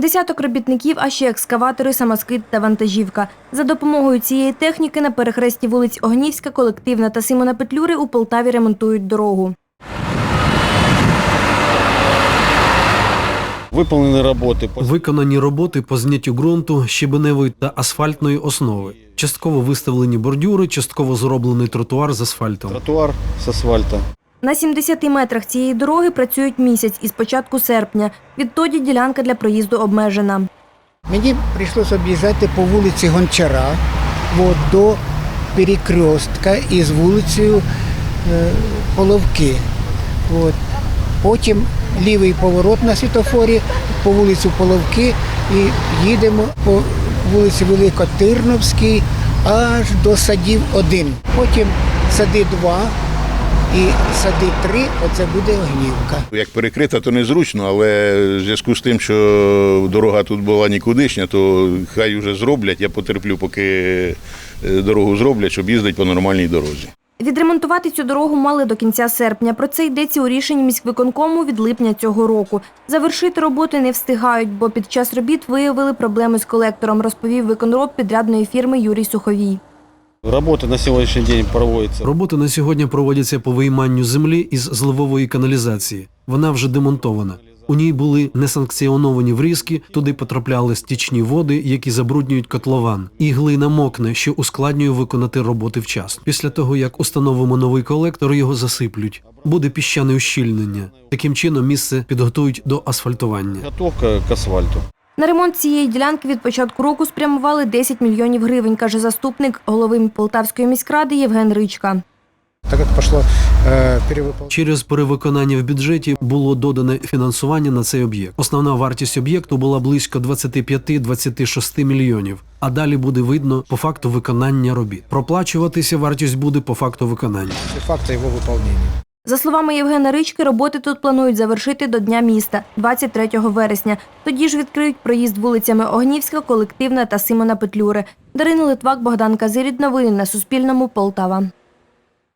Десяток робітників, а ще екскаватори, самоскид та вантажівка. За допомогою цієї техніки на перехресті вулиць Огнівська, Колективна та Симона Петлюри у Полтаві ремонтують дорогу. Выполнены работы по Виконані роботи по зняттю ґрунту, щебеневої та асфальтної основи. Частково виставлені бордюри, частково зроблений тротуар з асфальтом. тротуар с асфальта. На 70 метрах цієї дороги працюють місяць із початку серпня. Відтоді ділянка для проїзду обмежена. Мені прийшлося об'їжджати по вулиці Гончара от, до перекрестка із вулицею е, Половки. От. Потім лівий поворот на світофорі по вулицю Половки і їдемо по вулиці Великотирновській аж до садів 1. Потім сади 2 і сади 3 оце буде Огнівка. Як перекрита, то незручно, але в зв'язку з тим, що дорога тут була нікудишня, то хай вже зроблять. Я потерплю, поки е, дорогу зроблять, щоб їздити по нормальній дорозі. Відремонтувати цю дорогу мали до кінця серпня. Про це йдеться у рішенні міськвиконкому від липня цього року. Завершити роботи не встигають, бо під час робіт виявили проблеми з колектором, розповів виконроб підрядної фірми Юрій Суховій. Работа на сегодняшний день проводится. Роботи на сьогодні проводяться по вийманню землі із зливової каналізації. Вона вже демонтована. У ній були несанкціоновані врізки, туди потрапляли стічні води, які забруднюють котлован, і глина мокне, що ускладнює виконати роботи вчасно. Після того, як установимо новий колектор, його засиплють. Буде піщане ущільнення. Таким чином місце підготують до асфальтування. Готовка к асфальту. На ремонт цієї ділянки від початку року спрямували 10 мільйонів гривень, каже заступник голови Полтавської міськради Євген Ричка. Так як пішло е. Через перевиконання в бюджеті було додане фінансування на цей об'єкт. Основна вартість об'єкту була близько 25-26 мільйонів. А далі буде видно по факту виконання робіт. Проплачуватися вартість буде по факту виконання. факта його виконання. За словами Євгена Рички, роботи тут планують завершити до Дня міста 23 вересня. Тоді ж відкриють проїзд вулицями Огнівська, Колективна та Симона Петлюри. Дарина Литвак, Богдан Казирід. Новини на Суспільному. Полтава.